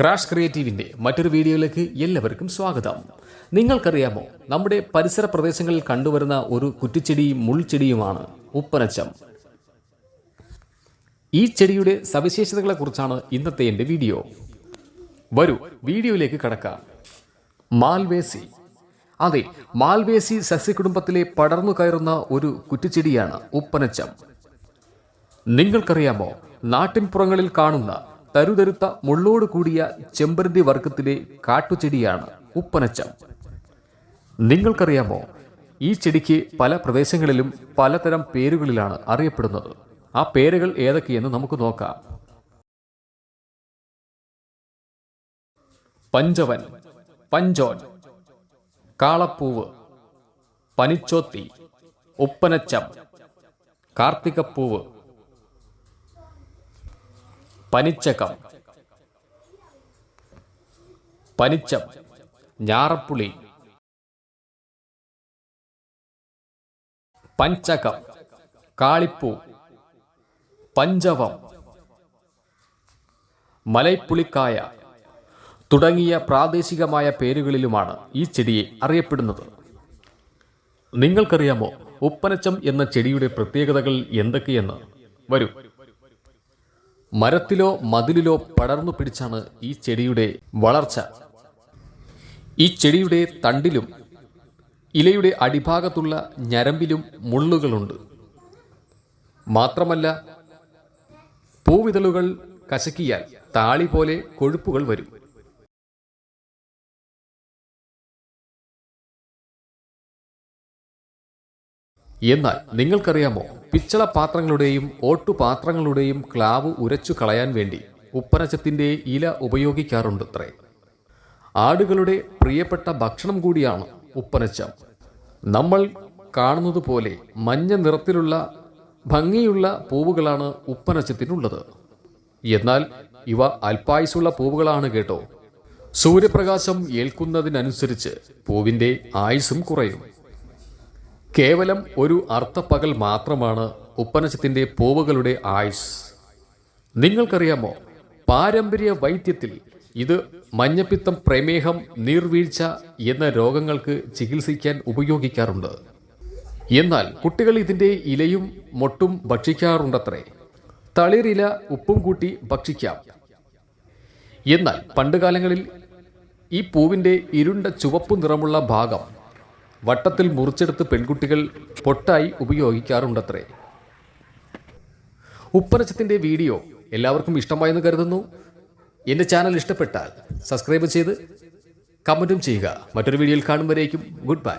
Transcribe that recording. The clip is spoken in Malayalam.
ക്രാഷ് ക്രിയേറ്റീവിന്റെ മറ്റൊരു വീഡിയോയിലേക്ക് എല്ലാവർക്കും സ്വാഗതം. നിങ്ങൾക്കറിയാമോ നമ്മുടെ പരിസര പ്രദേശങ്ങളിൽ കണ്ടുവരുന്ന ഒരു കുറ്റിച്ചെടിയും മുൾച്ചെടിയുമാണ് ഉപ്പനച്ചം. ഈ ചെടിയുടെ സവിശേഷതകളെക്കുറിച്ചാണ് ഇന്നത്തെ എന്റെ വീഡിയോ. വരൂ വീഡിയോയിലേക്ക് കടക്കാം. മാൽവേസി. അതെ മാൽവേസി സസ്യകുടുംബത്തിലെ പടർന്നു കയറുന്ന ഒരു കുറ്റിച്ചെടിയാണ് ഉപ്പനച്ചം. നിങ്ങൾക്കറിയാമോ നാട്ടിൻപുറങ്ങളിൽ കാണുന്ന തരുതരുത്ത മുള്ളോട് കൂടിയ ചെമ്പരന്തി വർഗത്തിലെ കാട്ടുചെടിയാണ് ഉപ്പനച്ചം. നിങ്ങൾക്കറിയാമോ ഈ ചെടിക്ക് പല പ്രദേശങ്ങളിലും പലതരം പേരുകളിലാണ് അറിയപ്പെടുന്നത്. ആ പേരുകൾ ഏതൊക്കെയെന്ന് നമുക്ക് നോക്കാം. പഞ്ചവൻ പഞ്ചോൻ കാളപ്പൂവ് പനിച്ചോത്തി ഉപ്പനച്ചം കാർത്തികപ്പൂവ് പനിച്ചകം പനിച്ചം. ഞാറപ്പുളി. പഞ്ചകം. കാളിപ്പൂ. പഞ്ചവം. മലൈപ്പുളിക്കായ തുടങ്ങിയ പ്രാദേശികമായ പേരുകളിലുമാണ് ഈ ചെടിയെ അറിയപ്പെടുന്നത്. നിങ്ങൾക്കറിയാമോ ഉപ്പനച്ചം എന്ന ചെടിയുടെ പ്രത്യേകതകൾ എന്തൊക്കെയെന്ന്? വരൂ. മരത്തിലോ മതിലിലോ പടർന്നു പിടിച്ചാണ് ഈ ചെടിയുടെ വളർച്ച. ഈ ചെടിയുടെ തണ്ടിലും ഇലയുടെ അടിഭാഗത്തുള്ള ഞരമ്പിലും മുള്ളുകളുണ്ട്. മാത്രമല്ല പൂവിതളുകൾ കശക്കിയാൽ താളി പോലെ കൊഴുപ്പുകൾ വരും. എന്നാൽ നിങ്ങൾക്കറിയാമോ പിച്ചള പാത്രങ്ങളുടെയും ഓട്ടുപാത്രങ്ങളുടെയും ക്ലാവ് ഉരച്ചു കളയാൻ വേണ്ടി ഉപ്പനച്ചത്തിന്റെ ഇല ഉപയോഗിക്കാറുണ്ടത്രേ. ആടുകളുടെ പ്രിയപ്പെട്ട ഭക്ഷണം കൂടിയാണ് ഉപ്പനച്ചം. നമ്മൾ കാണുന്നത് പോലെ മഞ്ഞ നിറത്തിലുള്ള ഭംഗിയുള്ള പൂവുകളാണ് ഉപ്പനച്ചത്തിനുള്ളത്. എന്നാൽ ഇവ അൽപായുസുള്ള പൂവുകളാണ് കേട്ടോ. സൂര്യപ്രകാശം ഏൽക്കുന്നതിനനുസരിച്ച് പൂവിന്റെ ആയുസും കുറയും. കേവലം ഒരു അർത്ഥപ്പകൽ മാത്രമാണ് ഉപ്പനശത്തിന്റെ പൂവുകളുടെ ആയുസ്. നിങ്ങൾക്കറിയാമോ പാരമ്പര്യ വൈദ്യത്തിൽ ഇത് മഞ്ഞപ്പിത്തം പ്രമേഹം നീർവീഴ്ച എന്ന രോഗങ്ങൾക്ക് ചികിത്സിക്കാൻ ഉപയോഗിക്കാറുണ്ട്. എന്നാൽ കുട്ടികൾ ഇതിന്റെ ഇലയും മൊട്ടും ഭക്ഷിക്കാറുണ്ടത്രേ. തളിരില ഉപ്പും കൂട്ടി ഭക്ഷിക്കാം. എന്നാൽ പണ്ടുകാലങ്ങളിൽ ഈ പൂവിന്റെ ഇരുണ്ട ചുവപ്പ് നിറമുള്ള ഭാഗം വട്ടത്തിൽ മുറിച്ചെടുത്ത് പെൺകുട്ടികൾ പൊട്ടായി ഉപയോഗിക്കാറുണ്ടത്രേ. ഉപ്പനച്ചത്തിന്റെ വീഡിയോ എല്ലാവർക്കും ഇഷ്ടമായെന്ന് കരുതുന്നു. എന്റെ ചാനൽ ഇഷ്ടപ്പെട്ടാൽ സബ്സ്ക്രൈബ് ചെയ്ത് കമന്റും ചെയ്യുക. മറ്റൊരു വീഡിയോയിൽ കാണുമ്പോഴേക്കും ഗുഡ് ബൈ.